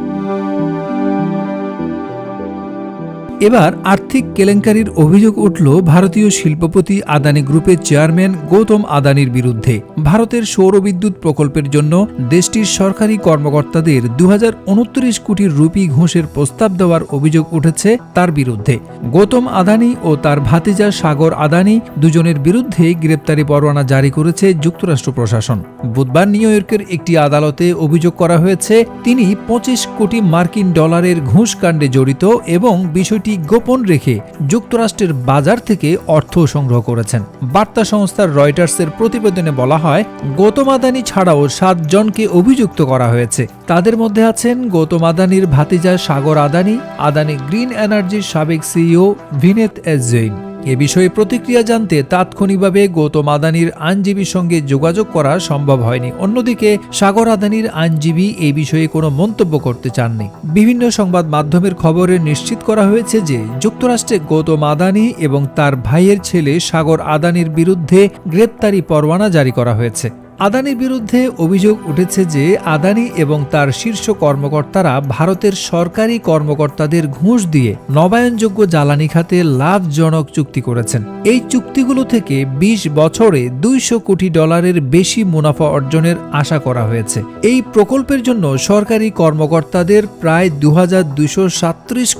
Música এবার আর্থিক কেলেঙ্কারির অভিযোগ উঠল ভারতীয় শিল্পপতি আদানি গ্রুপের চেয়ারম্যান গৌতম আদানির বিরুদ্ধে। ভারতের সৌরবিদ্যুৎ প্রকল্পের জন্য দেশটির সরকারি কর্মকর্তাদের দু কোটি রুপি ঘুষের প্রস্তাব দেওয়ার অভিযোগ উঠেছে তার বিরুদ্ধে। গৌতম আদানি ও তার ভাতিজা সাগর আদানি দুজনের বিরুদ্ধে গ্রেপ্তারি পরোয়ানা জারি করেছে যুক্তরাষ্ট্র প্রশাসন। বুধবার নিউ ইয়র্কের একটি আদালতে অভিযোগ করা হয়েছে, তিনি পঁচিশ কোটি মার্কিন ডলারের ঘুষ কাণ্ডে জড়িত এবং বিষয়টি গোপন রেখে যুক্তরাষ্ট্রের বাজার থেকে অর্থ সংগ্রহ করেছেন। বার্তা সংস্থার রয়টার্সের প্রতিবেদনে বলা হয় গৌতম আদানি ছাড়াও সাতজনকে অভিযুক্ত করা হয়েছে। তাদের মধ্যে আছেন গৌতম আদানির ভাতিজা সাগর আদানি আদানি গ্রিন এনার্জির সাবেক সিইও ভিনেত এস জৈন। এ বিষয়ে প্রতিক্রিয়া জানতে তাৎক্ষণিকভাবে গৌতম আদানির আইনজীবীর সঙ্গে যোগাযোগ করা সম্ভব হয়নি। অন্যদিকে সাগর আদানির আইনজীবী এ বিষয়ে কোনো মন্তব্য করতে চাননি। বিভিন্ন সংবাদ মাধ্যমের খবরে নিশ্চিত করা হয়েছে যে, যুক্তরাষ্ট্রে গৌতম আদানি এবং তার ভাইয়ের ছেলে সাগর আদানির বিরুদ্ধে গ্রেপ্তারি পরোয়ানা জারি করা হয়েছে। আদানির বিরুদ্ধে অভিযোগ উঠেছে যে আদানি এবং তার শীর্ষ কর্মকর্তারা ভারতের সরকারি কর্মকর্তাদের ঘুষ দিয়ে নবায়নযোগ্য জ্বালানি খাতে লাভজনক চুক্তি করেছেন। এই চুক্তিগুলো থেকে ২০ বছরে দুইশো কোটি ডলারের বেশি মুনাফা অর্জনের আশা করা হয়েছে। এই প্রকল্পের জন্য সরকারি কর্মকর্তাদের প্রায় দু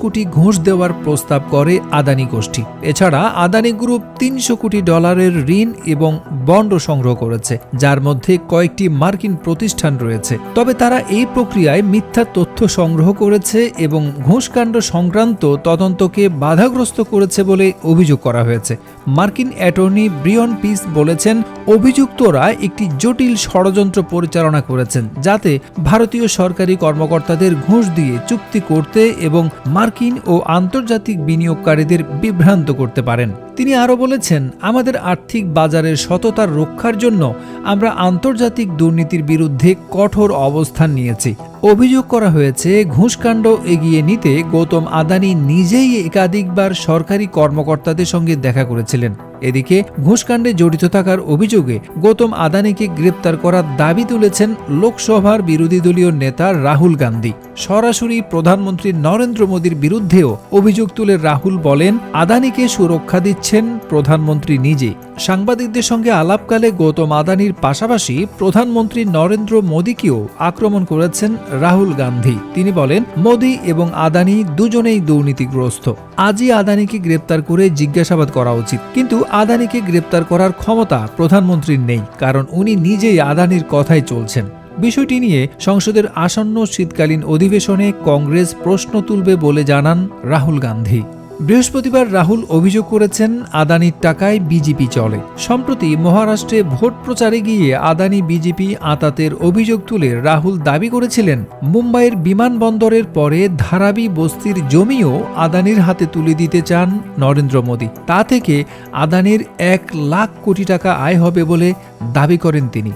কোটি ঘুষ দেওয়ার প্রস্তাব করে আদানি গোষ্ঠী। এছাড়া আদানি গ্রুপ তিনশো কোটি ডলারের ঋণ এবং বন্ড সংগ্রহ করেছে, যার মধ্যে কয়েকটি মার্কিন প্রতিষ্ঠান রয়েছে। তবে তারা এই প্রক্রিয়ায় মিথ্যা তথ্য সংগ্রহ করেছে এবং ঘুষকাণ্ড সংক্রান্ত তদন্তকে বাধাগ্রস্ত করেছে বলে অভিযোগ করা হয়েছে। মার্কিন অ্যাটর্নি ব্রিয়ন পিস বলেছেন, অভিযুক্তরা একটি জটিল ষড়যন্ত্র পরিচালনা করেছেন, যাতে ভারতীয় সরকারি কর্মকর্তাদের ঘুষ দিয়ে চুক্তি করতে এবং মার্কিন ও আন্তর্জাতিক বিনিয়োগকারীদের বিভ্রান্ত করতে পারেন। তিনি আরও বলেছেন, আমাদের আর্থিক বাজারের সততার রক্ষার জন্য আমরা আন্তর্জাতিক দুর্নীতির বিরুদ্ধে কঠোর অবস্থান নিয়েছি। অভিযোগ করা হয়েছে, ঘুষকাণ্ড এগিয়ে নিতে গৌতম আদানি নিজেই একাধিকবার সরকারি কর্মকর্তাদের সঙ্গে দেখা করেছিলেন। এদিকে, ঘুষকাণ্ডে জড়িত থাকার অভিযোগে গৌতম আদানিকে গ্রেপ্তার করার দাবি তুলেছেন লোকসভার বিরোধী দলীয় নেতা রাহুল গান্ধী। সরাসরি প্রধানমন্ত্রী নরেন্দ্র মোদীর বিরুদ্ধেও অভিযোগ তুলে রাহুল বলেন, আদানিকে সুরক্ষা দিচ্ছেন প্রধানমন্ত্রী নিজে। সাংবাদিকদের সঙ্গে আলাপকালে গৌতম আদানির পাশাপাশি প্রধানমন্ত্রী নরেন্দ্র মোদীকেও আক্রমণ করেছেন রাহুল গান্ধী। তিনি বলেন, মোদী এবং আদানি দুজনেই দুর্নীতিগ্রস্ত। আজই আদানিকে গ্রেপ্তার করে জিজ্ঞাসাবাদ করা উচিত। কিন্তু আদানিকে গ্রেপ্তার করার ক্ষমতা প্রধানমন্ত্রীর নেই, কারণ উনি নিজেই আদানির কথাই চলছেন। বিষয়টি নিয়ে সংসদের আসন্ন শীতকালীন অধিবেশনে কংগ্রেস প্রশ্ন তুলবে বলে জানান রাহুল গান্ধী। বৃহস্পতিবার রাহুল অভিযোগ করেছেন, আদানির টাকায় বিজেপি চলে। সম্প্রতি মহারাষ্ট্রে ভোট প্রচারে গিয়ে আদানি বিজেপি আতাতের অভিযোগ তুলে রাহুল দাবি করেছিলেন, মুম্বাইয়ের বিমানবন্দরের পরে ধারাবি বস্তির জমিও আদানির হাতে তুলে দিতে চান নরেন্দ্র মোদী। তা থেকে আদানির এক লাখ কোটি টাকা আয় হবে বলে দাবি করেন তিনি।